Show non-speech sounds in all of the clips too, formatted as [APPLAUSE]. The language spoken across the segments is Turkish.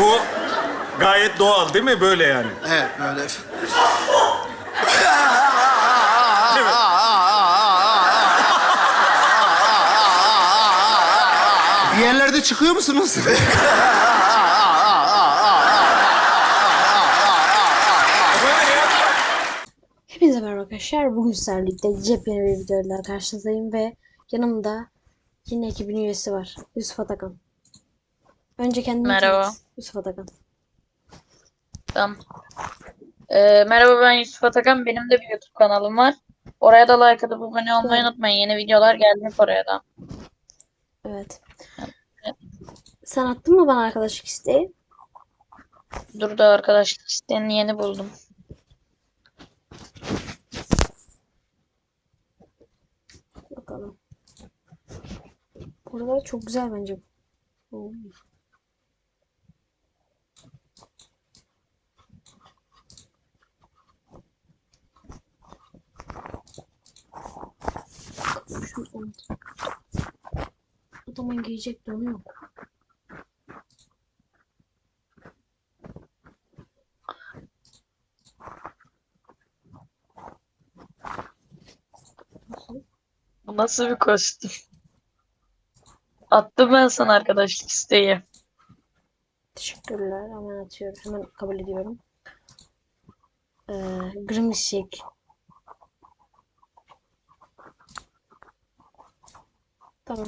Bu gayet doğal değil mi böyle yani? Evet böyle. Çıkıyor musunuz? [LAUGHS] Hepinize merhaba arkadaşlar. Bugün sizlerle birlikte yepyeni bir videoyla karşınızdayım ve yanımda yine ekibin üyesi var. Yusuf Atakan. Önce kendini Merhaba. tanıt. Yusuf Atakan. Tamam. Ee, merhaba ben Yusuf Atakan. Benim de bir YouTube kanalım var. Oraya da like atıp abone olmayı unutmayın. Yeni videolar gelecek oraya da. Evet. Sen attın mı bana arkadaşlık isteği? Dur da arkadaşlık isteğini yeni buldum. Bakalım. Buralar çok güzel bence. Oo. Adamın giyecek donu yok. Bu nasıl bir kostüm? Attım ben sana arkadaşlık isteği. Teşekkürler. Hemen atıyorum. Hemen kabul ediyorum. Ee, Grimsik. Tamam.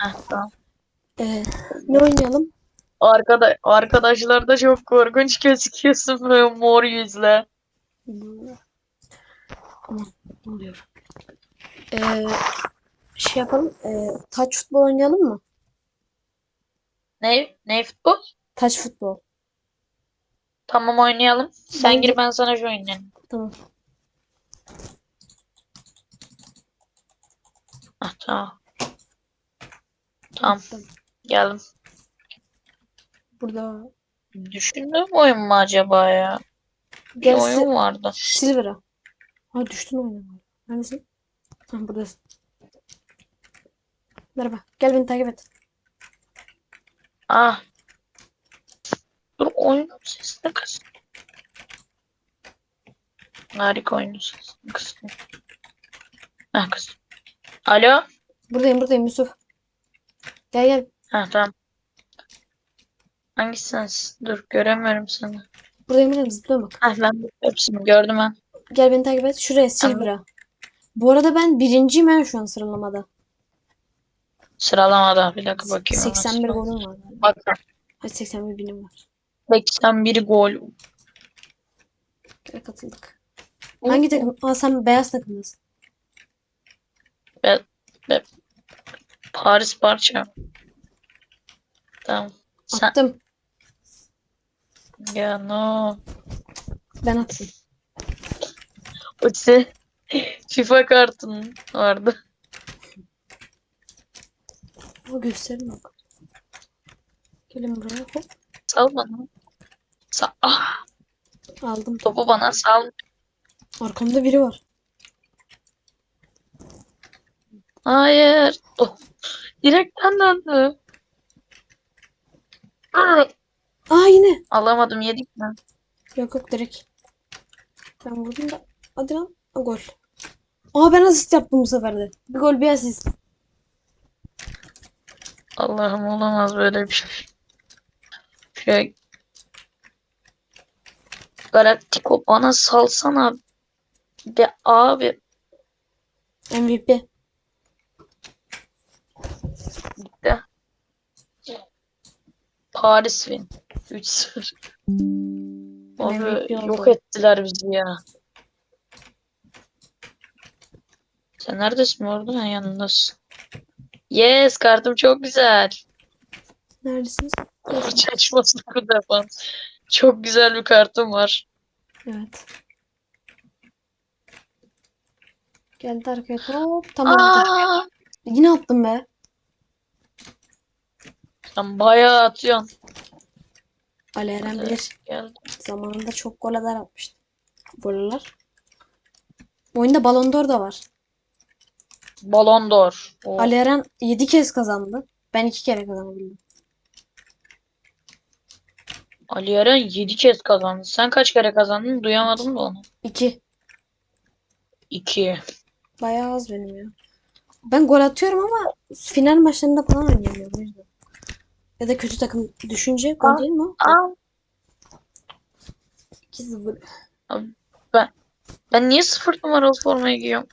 Heh, tamam. Ee, ne oynayalım? Arkada arkadaşlar da çok korkunç gözüküyorsun böyle mor yüzle. Ne oluyor? Ee, şey yapalım. Ee, taç futbol oynayalım mı? Ne? Ne futbol? Taç futbol. Tamam oynayalım. Sen Ben gir ben sana şu oynayayım. Tamam. Ah, tamam. Tamam Attım. geldim. Burada Düşündüğüm oyun mu acaba ya? Bir Gel oyun vardı. Silver'a. Ha düştün oyuna. Neredesin? Ha buradasın. Merhaba. Gel beni takip et. Ah. Dur oyunun sesini kıs. Harika oyunun sesini kıstım. Ha kıstım. Alo? Buradayım buradayım Yusuf. Gel gel. Ha tamam. Hangisisin? Dur göremiyorum seni. Buradayım buradayım zıplıyorum bak. Ha ben hepsini gördüm ben. Gel beni takip et. Şuraya Silver'a. Bu arada ben birinciyim ben şu an sıralamada. Sıralamada bir dakika bakayım. hemen 81 sırala- golüm var. Bak Hadi 81 binim var. 81 gol. Gel katıldık. Hangi takım? Aa sen beyaz takımdasın. Paris parça. Tamam. Sen Attım. ya no. Ben attım. O se- FIFA kartın vardı. O gösterim yok. Gelin buraya hop. Sal bana. Sa ah, Aldım. topu bana sal. Arkamda biri var. Hayır. Oh. Direkten döndü. Aa yine. Alamadım yedik mi? Yok yok direkt. Ben vurdum da. Hadi lan. Gol. Aa ben asist yaptım bu sefer de. Bir gol bir asist. Allah'ım olamaz böyle bir şey. Şey Galactico bana salsana be abi MVP. de Paris win 3-0 Abi yok ettiler bizi ya. Sen neredesin orada? Ha, yanındasın. Yes kartım çok güzel. Neredesiniz? Çeşmesi defans. Çok güzel bir kartım var. Evet. Geldi arkaya hop. Tamam. Aa, Yine attım be. Sen bayağı atıyorsun. Ali Eren bilir. Geldi. Zamanında çok goller atmıştı. Goller. Oyunda Ballon d'Or da var. Balon d'Or. Oo. Ali Eren 7 kez kazandı. Ben 2 kere kazanabildim. Ali Eren 7 kez kazandı. Sen kaç kere kazandın? Duyamadım da onu. 2. 2. Bayağı az benim ya. Ben gol atıyorum ama final maçlarında falan oynayamıyorum. Ya da kötü takım düşünce gol değil mi? Aa, 2-0. ben niye sıfır numaralı formayı giyiyorum?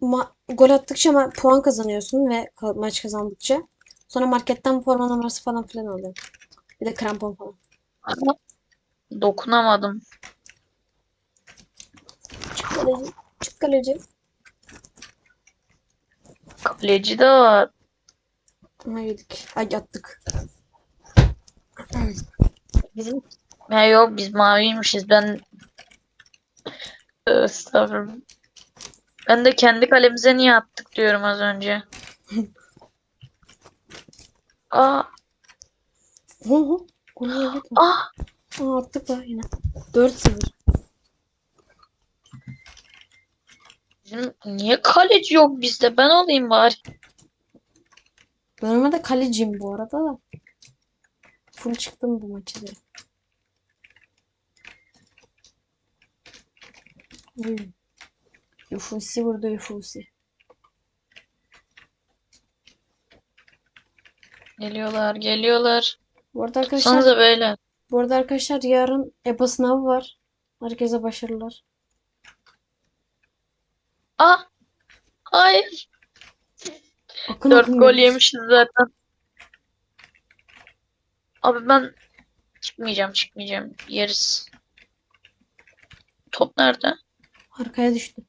Ma- gol attıkça ma- puan kazanıyorsun ve ka- maç kazandıkça. Sonra marketten forma numarası falan filan alıyorsun. Bir de krampon falan. Ama dokunamadım. Çık kaleci. Çık kaleci. Kaleci de var. Aha yedik. Ay attık. Bizim ya yok biz maviymişiz. Ben Estağfurullah. Ben de kendi kalemize niye attık diyorum az önce. [LAUGHS] Aa, Hı hı. Onu yedik mi? ah, Aa attık da yine. 4-0. bizim niye kaleci yok bizde? Ben olayım bari. Ben normalde kaleciyim bu arada da. Full çıktım bu maçı da. Uy. Yufusi vurdu Yufusi. Geliyorlar, geliyorlar. Bu arada arkadaşlar, Sanıza böyle. bu arada arkadaşlar yarın EBA sınavı var. Herkese başarılar. Ah, hayır. Akın Dört akın gol yemişiz zaten. Abi ben çıkmayacağım, çıkmayacağım. Yeriz. Top nerede? Arkaya düştü.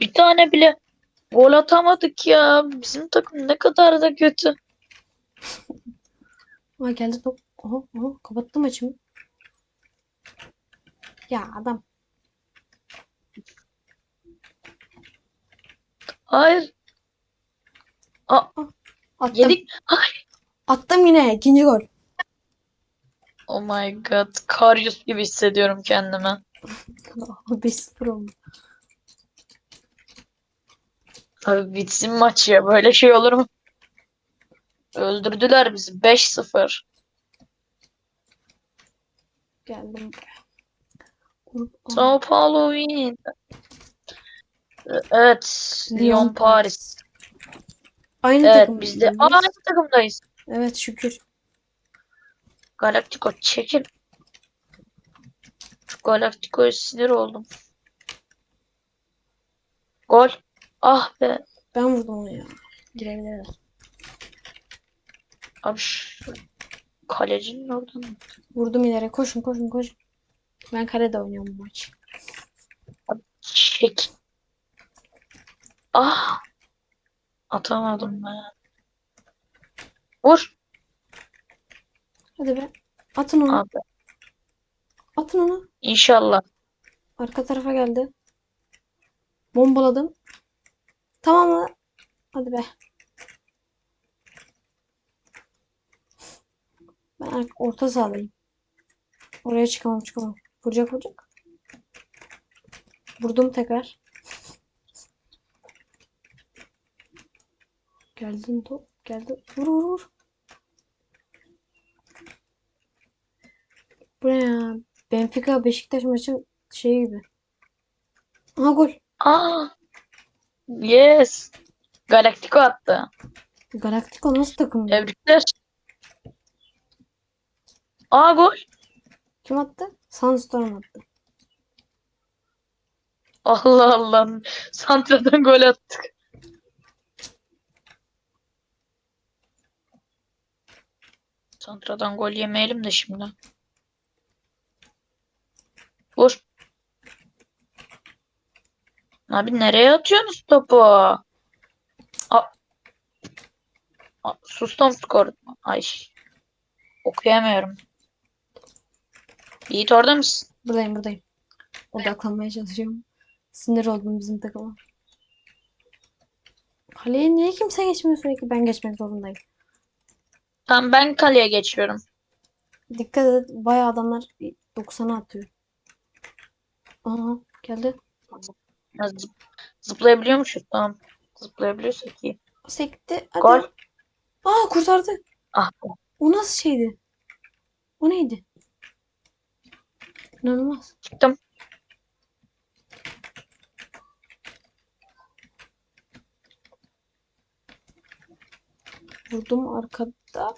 Bir tane bile gol atamadık ya. Bizim takım ne kadar da kötü. Aa geldi top. Aha, aha kapattı maçımı. Ya adam. Hayır. Attım. Yedik. Attım yine ikinci gol. Oh my god. Karius gibi hissediyorum kendimi. Aa, 5-0 oldu. Abi bitsin maç ya. Böyle şey olur mu? Öldürdüler bizi. 5-0. Geldim. Grup A. Sao Paulo win. Evet. Lyon, Paris. Aynı Evet takım biz de aynı takımdayız. Evet şükür. Galactico çekil. Galactico'ya sinir oldum. Gol. Ah be. Ben vurdum onu ya. Girebilirler. Abi şu kalecinin oradan. Vurdum ileri. Koşun koşun koşun. Ben kalede oynuyorum bu maç. Çek. Ah. Atamadım ben. Vur. Hadi be. Atın onu. Abi. Atın onu. İnşallah. Arka tarafa geldi. Bombaladım. Tamam mı? Hadi be. Ben orta sahadayım. Oraya çıkamam çıkamam. Vuracak vuracak. Vurdum tekrar. [LAUGHS] Geldin top. Geldi. Vur vur vur. Bu ne ya? Benfica Beşiktaş maçı şey gibi. Aha gol. Ah. Yes. Galactico attı. Galactico nasıl takım? ya? Tebrikler. Aa gol. Kim attı? Sandstorm attı. Allah Allah. Santra'dan gol attık. Santra'dan gol yemeyelim de şimdi. Vur. Abi nereye atıyorsunuz topu? A A Sustum skor. Ay. Okuyamıyorum. Yiğit orada mısın? Buradayım buradayım. Odaklanmaya çalışıyorum. Sinir oldum bizim takıma. Kaleye niye kimse geçmiyor sürekli? Ben geçmek zorundayım. Tamam ben kaleye geçiyorum. Dikkat et. Bayağı adamlar 90'a atıyor. Aha geldi. Ya zıp- zıplayabiliyormuşuz. Tamam. Zıplayabiliyorsak iyi. Sekti. Hadi. Gol. Aa kurtardı. Ah. O nasıl şeydi? O neydi? İnanılmaz. Çıktım. Vurdum arkada.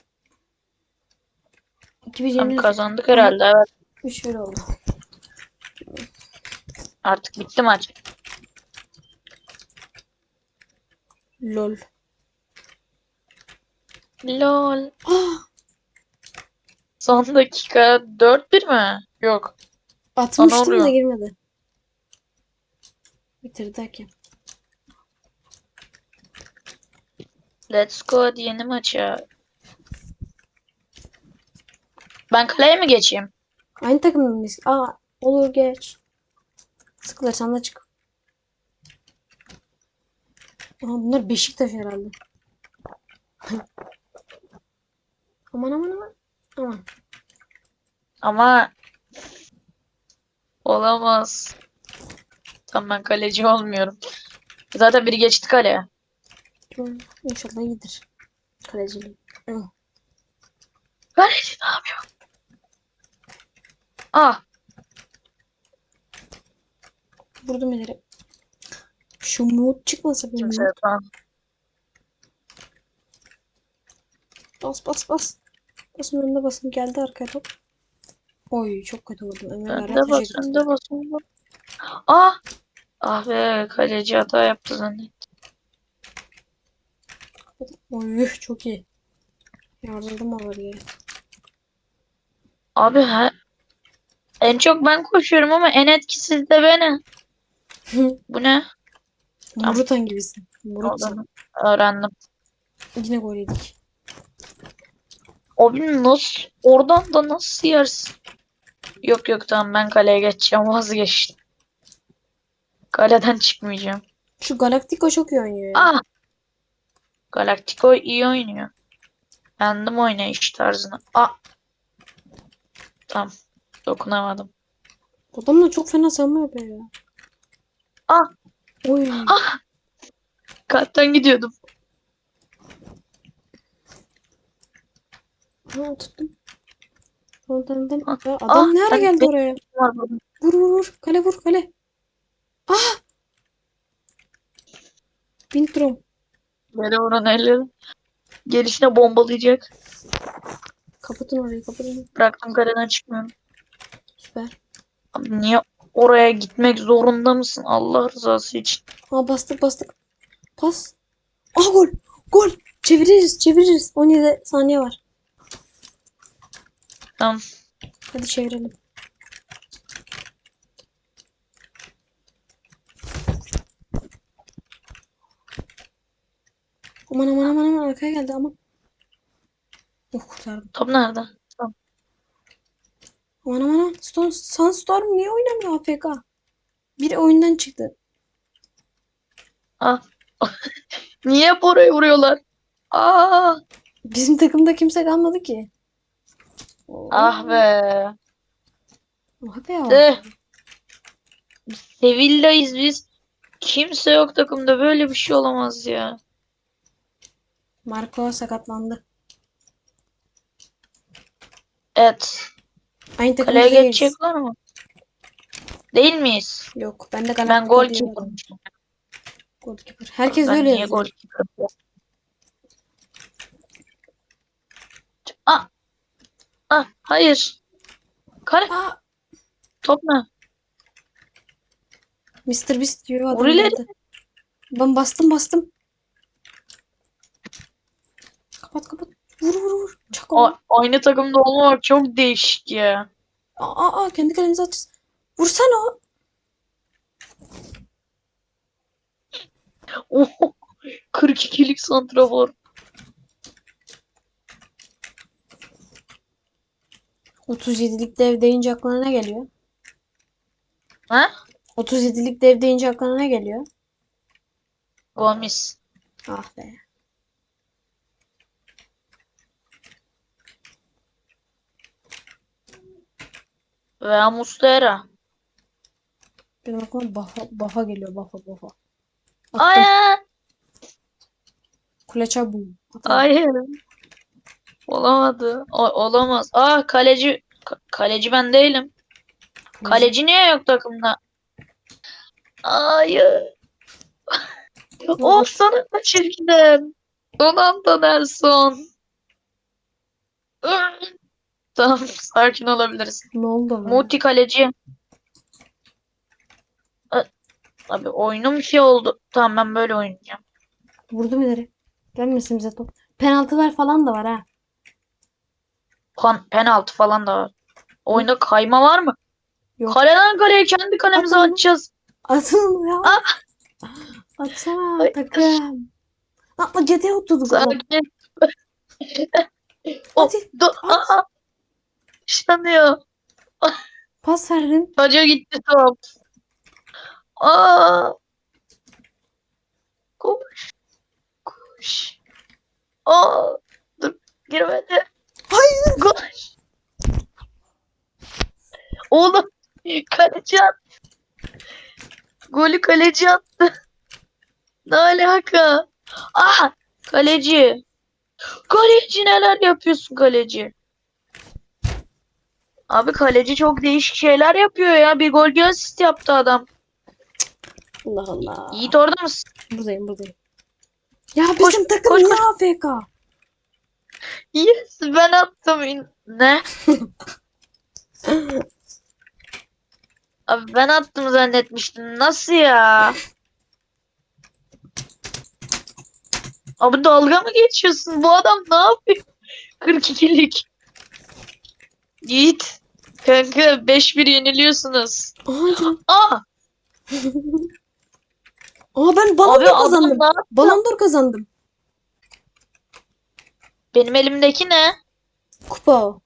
2-1 Tam yenildik. kazandık herhalde. Evet. 3-1 oldu. Artık bitti maç. Lol. Lol. Aa, Son dakika 4-1 mi? Yok. atmıştım da girmedi. Bitirdi hakem. Let's go hadi yeni maça. Ben kaleye mi geçeyim? Aynı takımda mıyız? Aa olur geç. Sıkılırsan da çık. Aa, bunlar Beşiktaş herhalde. [LAUGHS] aman aman aman. Aman. Ama olamaz. Tamam ben kaleci olmuyorum. Zaten biri geçti kaleye. İnşallah iyidir. Kaleciliği. Kaleci ne yapıyor? Ah Vurdum ileri. Şu mood çıkmasa benim. kimse yok. Tamam. Bas bas bas. Basın önüne basın. Geldi arkaya top. Oy çok kötü vurdum. Ömer Önde bas, önde bas. Ah! Ah be kaleci hata yaptı zannettim. Oy çok iyi. Yardırdım oraya. Abi ha, en çok ben koşuyorum ama en etkisiz de benim. Bu ne? Murutan gibisin. Murutsan. Oradan öğrendim. Yine gol yedik. Abi nasıl? Oradan da nasıl yersin? Yok yok tamam ben kaleye geçeceğim [LAUGHS] vazgeçtim. Kaleden çıkmayacağım. Şu Galactico çok iyi oynuyor ya. Ah! Galactico iyi oynuyor. Beğendim oynayış tarzını. Ah! Tamam. Dokunamadım. Adam da çok fena savunma yapıyor ya. Ah! Oy. Ah! Kalpten gidiyordum. Ha tuttum. Tamam tamam tamam. Ah, Ya adam ah, ne ara ben geldi oraya? Burada. Vur vur vur. Kale vur kale. Ah! Bintrom. Böyle vuran elleri. Gelişine bombalayacak. Kapatın orayı kapatın. Bıraktım kaleden çıkmıyorum. Süper. Abi niye oraya gitmek zorunda mısın Allah rızası için? Aa bastık bastık. Pas. Aa gol. Gol. Çeviririz çeviririz. 17 saniye var. Tamam. Hadi çevirelim. Aman aman aman aman arkaya geldi aman. Oh kurtardım. Top nerede? Aman aman. Stone, Sunstorm niye oynamıyor AFK? Biri oyundan çıktı. Ah. [LAUGHS] Niye hep oraya vuruyorlar? Aa, Bizim takımda kimse kalmadı ki. Oo. ah be. Ah be ya. De. Sevilla'yız biz. Kimse yok takımda. Böyle bir şey olamaz ya. Marco sakatlandı. Evet. Aynı takımda Kaleye değiliz. geçecek var mı? Değil miyiz? Yok ben de Ben Galactico gol diyemedim. keeper'mışım. Goalkeeper. Herkes Ben öyle niye yazıyor. gol keeper? Ah. Ah, hayır. Kale. Aa, Top ne? Mr. Beast diyor adam Vur ileri. Ben bastım bastım. Kapat kapat. Vur vur vur. A- aynı takımda olmak çok değişik ya. Aa, aa, aa, kendi kalenize atacağız. Vursana o. Oh, 42'lik santrafor. Otuz yedilik dev deyince aklına ne geliyor? Ha? 37'lik dev deyince aklına ne geliyor? Gomis. Ah be. Veya Muslera. Benim aklıma Bafa, Bafa geliyor. Bafa Bafa. Attım. Hayır. Kule çabuğu. Hayır. Olamadı. O- olamaz. Ah kaleci. Ka- kaleci ben değilim. Kaleci niye yok takımda? Hayır. of sana kaçırdım. Donandan Nelson. Tamam sakin olabiliriz. Ne oldu? Muti kaleci. A- Abi oyunum şey oldu. Tamam ben böyle oynayacağım. Vurdum ileri. Gelmesin bize top. Penaltılar falan da var ha. Pan- penaltı falan da var. Oyunda kayma var mı? Yok. Kaleden kaleye kendi kalemizi Atın. atacağız. Atın ya. Ah! Atsana Ay. takım. Atma cete oturduk. Sakin. [LAUGHS] Oh, Hadi do. Aa! Işlanıyor. pas verdim. Hoca gitti top. Aa! Koş. Koş. Aa! Dur. Girmedi. Hayır. Koş. Oğlum. Kaleci attı. Golü kaleci attı. Ne alaka? Ah! Kaleci. Kaleci neler yapıyorsun kaleci? Abi kaleci çok değişik şeyler yapıyor ya. Bir gol bir asist yaptı adam. Allah Allah. Yiğit orada mısın? Buradayım buradayım. Ya bizim Koş, takım koş, niye. AFK? Yes ben attım. İn- Ne? [LAUGHS] Abi ben attım zannetmiştim. Nasıl ya? Abi dalga mı geçiyorsun? Bu adam ne yapıyor? 42'lik. Yiğit. Kanka 5-1 yeniliyorsunuz. Aa, Aa! [LAUGHS] Aa ben Abi d'Or adam kazandım. ne yaptı? Ballon d'Or kazandım. Benim elimdeki ne? Kupa o.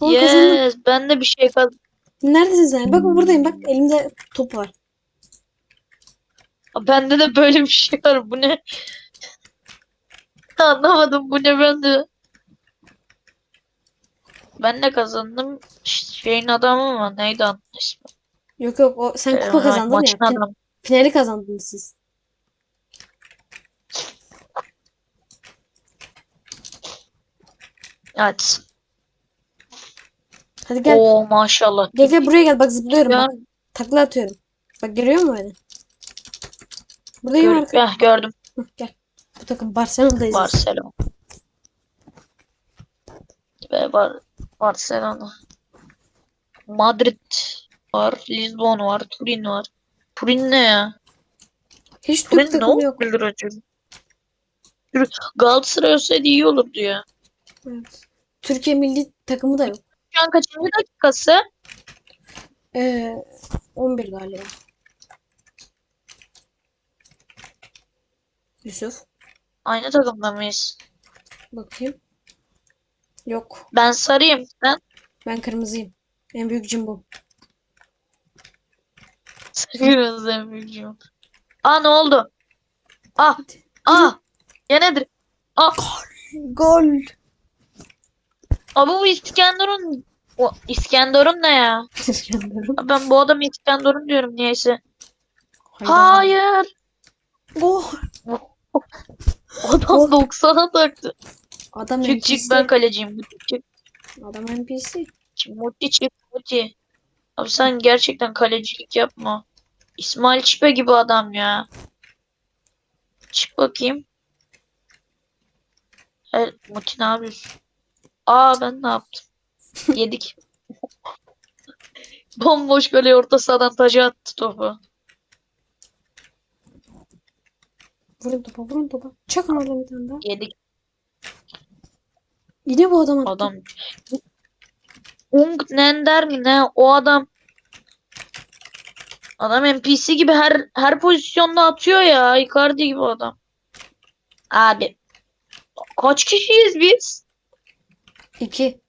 Aa, kazandım. Yes, ben de bir şey kazandım. Neredesin sen? Bak buradayım bak elimde top var. Bende de böyle bir şey var. Bu ne? [LAUGHS] Anlamadım. Bu ne bende? Ben de kazandım. Şeyin adamı mı? Neydi ismi? Yok yok o sen Ee, kupa kazandın ya. adamı. finali kazandınız siz. Evet. Hadi gel. Oo maşallah. Gel gel buraya gel bak zıplıyorum Ya, bak. Takla atıyorum. Bak görüyor musun beni? Buradayım gör- arka. eh, gördüm. Hı, Gel. Bu takım Barcelona'dayız. Barcelona. Ve Bar Barcelona. Madrid var. Lisbon var. Turin var. Turin ne ya? Hiç Türk Turin ne takımı yok. olabilir acaba? Galatasaray olsaydı iyi olurdu ya. Evet. Türkiye milli takımı da yok. Şu an kaçıncı dakikası? Ee, 11 galiba. Yusuf. Aynı takımda mıyız? Bakayım. Yok. Ben sarıyım. Sen Ben kırmızıyım. En büyük cimbom. sarıyoruz en büyüğüm. Aa ne oldu? Ah. Ah. Ya nedir? Ah. Gol. Abi bu İskenderun. O İskenderun ne ya? İskenderun. Ben bu adamı İskenderun diyorum niyeyse. Hayda. Hayır. Gol. Adam 90'a taktı. Adam Çık NPC. çık ben kaleciyim. Çık çık. Adam NPC. Muti çık Muti. Abi sen gerçekten kalecilik yapma. İsmail Çipe gibi adam ya. Çık bakayım. Her, Muti ne yapıyorsun? Aa ben ne yaptım? [LAUGHS] Yedik. [LAUGHS] Bomboş kaleye orta sahadan taca attı topu. Vurun topa vurun topa. Çakın oradan bir tane daha. Yedik Yine bu adam attı. adam. Ung Nender mi ne? O adam Adam NPC gibi her her pozisyonda atıyor ya. Icardi gibi adam. Abi. Kaç kişiyiz biz? İki.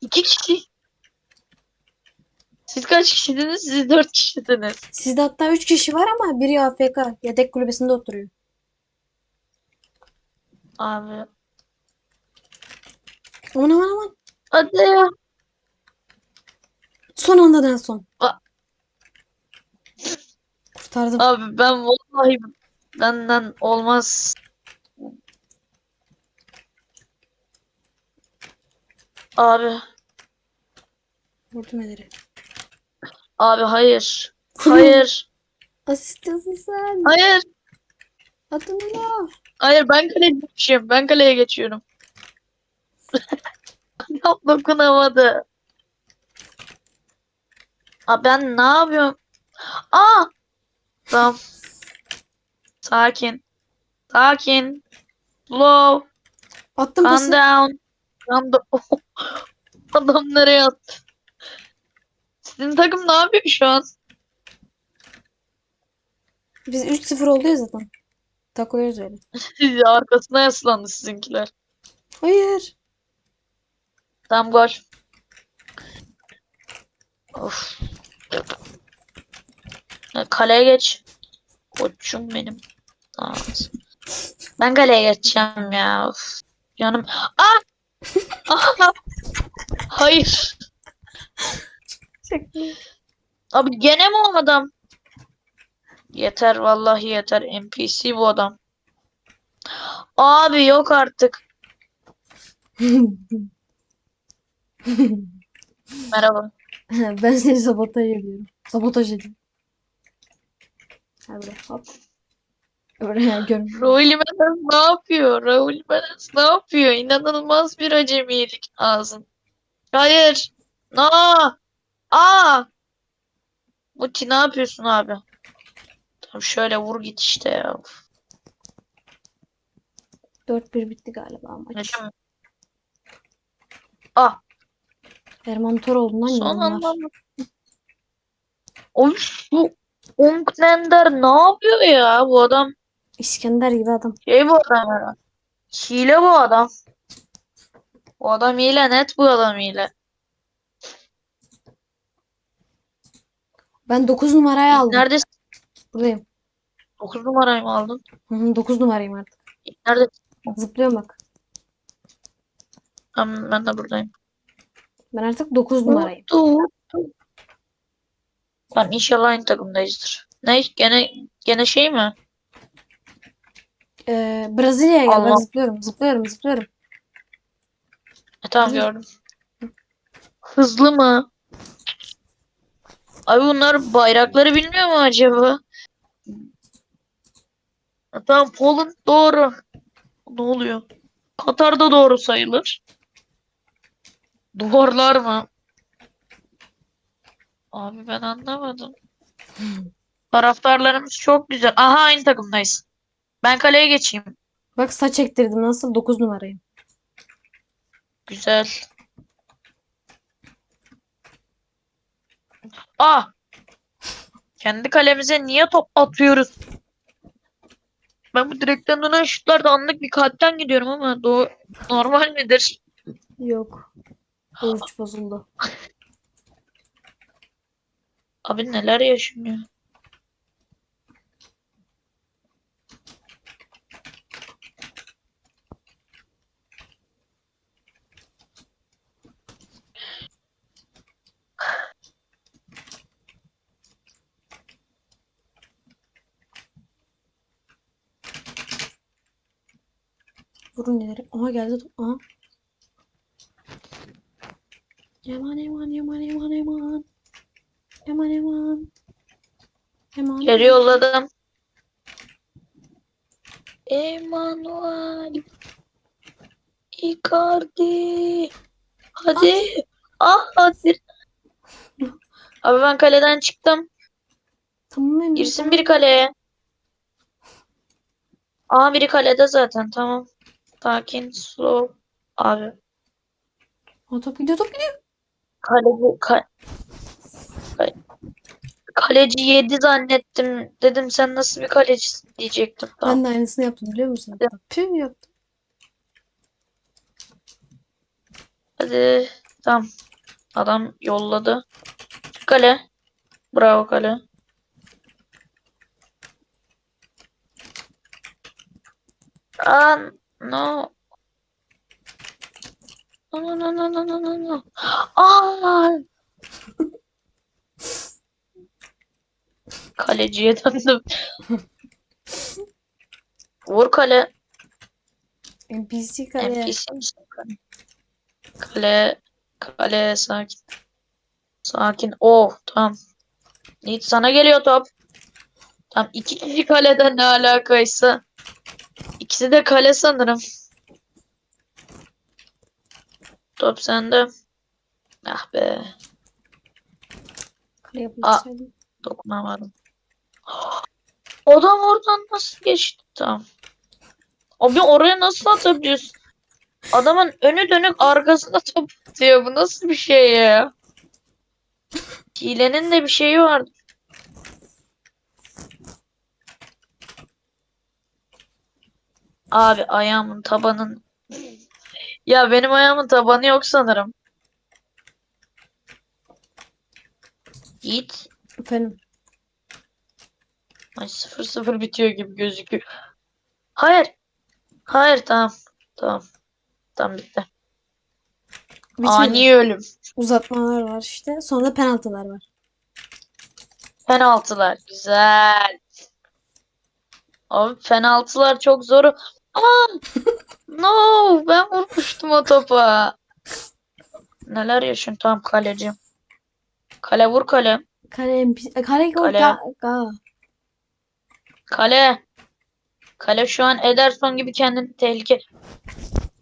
İki kişi. Siz kaç kişisiniz? Siz dört kişisiniz. Sizde hatta 3 kişi var ama biri AFK. Yedek kulübesinde oturuyor. Abi. Aman aman aman. Hadi. Son anda Nelson. A- Kurtardım. Abi ben vallahi benden olmaz. Abi. Vurdum eleri. Abi hayır. Hayır. Asistansın sen. Hayır. Atın onu. Hayır ben kaleye geçiyorum. Ben kaleye geçiyorum. [LAUGHS] Adam dokunamadı. Aa, ben ne yapıyorum? Aa! Tamam. Sakin. Sakin. Slow. Attım Calm down. Calm down. [LAUGHS] Adam nereye attı? Sizin takım ne yapıyor şu an? Biz 3-0 oldu ya zaten. Takılıyoruz öyle. [LAUGHS] Arkasına yaslandı sizinkiler. Hayır. Tam gol. Of. Kaleye geç. Koçum benim. Ben kaleye geçeceğim ya. Of. Canım. Ah! Ah! Hayır. Abi gene mi o adam? Yeter vallahi yeter. NPC bu adam. Abi yok artık. [LAUGHS] [LAUGHS] Merhaba. [LAUGHS] ben seni sabotaj ediyorum. Sabotaj ediyorum. Buraya hop. Buraya görmüyorum. Raul Jimenez ne yapıyor? Raul Jimenez ne yapıyor? İnanılmaz bir acemilik ağzın. Hayır. No. Aa. Muti ne yapıyorsun abi? Tamam şöyle vur git işte ya. 4-1 bitti galiba maç. Hocam. Ah. Erman Toroğlu'ndan Son yorumlar. anda Oy şu Onknender ne yapıyor ya bu adam? İskender gibi adam. Şey bu adam ya. Hile bu adam. Bu adam hile net bu adam hile. Ben 9 numarayı aldım. Neredesin? Buradayım. 9 numarayı mı aldın? Hı hı, 9 numarayım artık. Nerede? Zıplıyorum bak. Tamam ben de buradayım. Ben artık 9 numarayım. Lan inşallah aynı takımdayızdır. Ne? Gene gene şey mi? Ee, Brezilya'ya gel. Ben Allah. zıplıyorum. Zıplıyorum. Zıplıyorum. E, tamam Hı. gördüm. Hızlı mı? Abi bunlar bayrakları bilmiyor mu acaba? Ha, tamam Poland doğru. Ne oluyor? Katar'da doğru sayılır. Duvarlar mı? Abi ben anlamadım. Taraftarlarımız çok güzel. Aha aynı takımdayız. Ben kaleye geçeyim. Bak saç ektirdim. Nasıl? 9 numarayım. Güzel. Ah! Kendi kalemize niye top atıyoruz? Ben bu direkten dönen şutlarda anlık bir kalpten gidiyorum ama doğru normal midir? Yok. Oruç bozuldu. Abi neler yaşanıyor? Vurun ileri. Aha geldi. Aha. Yaman yaman yaman yaman yaman. Yaman yaman. Yaman. Geri yolladım. Emanuel. Icardi. Hadi. Ah hadi. Abi ben kaleden çıktım. Tamam Emre, Girsin biri kaleye. Aa biri kalede zaten tamam. Sakin, slow. Abi Aa, top gidiyor top gidiyor. Kaleci ka- ka- kaleci yedi zannettim. Dedim sen nasıl bir kalecisin diyecektim. Tamam. Ben de aynısını yaptım biliyor musun? Ya. Püh yaptım. Hadi. Tamam. Adam yolladı. Kale. Bravo kale. Aa, no. No, no, no, no, no, no, no. Aa! Kaleciye döndüm. Vur kale. NPC kale. NPC misin kale? Kale. Kale sakin. Sakin. Oh tamam. Yiğit sana geliyor top. Tam iki kişi kaleden ne alakaysa. İkisi de kale sanırım. Top sende. Ah be. Yapılsaydı. Dokunamadım. [GASPS] Adam oradan nasıl geçti? Tamam. Abi oraya nasıl atabiliyorsun? Adamın önü dönük arkasında top atıyor. Bu nasıl bir şey ya? Hilenin de bir şeyi vardı. Abi ayağımın tabanın ya benim ayağımın tabanı yok sanırım. Yiğit Efendim. Ay 0-0 bitiyor gibi gözüküyor. Hayır. Hayır tamam. Tamam. Tamam bitti. Bitmedi. Ani ölüm. Uzatmalar var işte. Sonra penaltılar var. Penaltılar. Güzel. Abi penaltılar çok zor. Aa! No! Ben vurmuştum o topa. Neler yaşıyorsun? Tamam kaleci. Kale vur kale. Kale NPC. Kale. Kale. Kale. Kale şu an Ederson gibi kendini tehlike.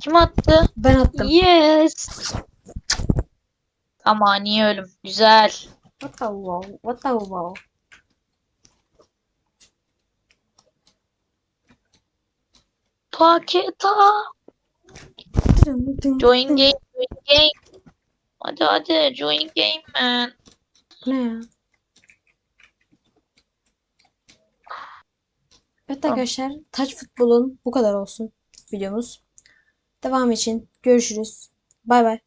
Kim attı? Ben attım. Yes. Ama niye ölüm? Güzel. What the wow. What the wow. Paketa. Join game. Join game. Hadi hadi. Join game man. Ne ya? Evet Tamam. arkadaşlar. Taç futbolun bu kadar olsun videomuz. Devam için görüşürüz. Bay bay.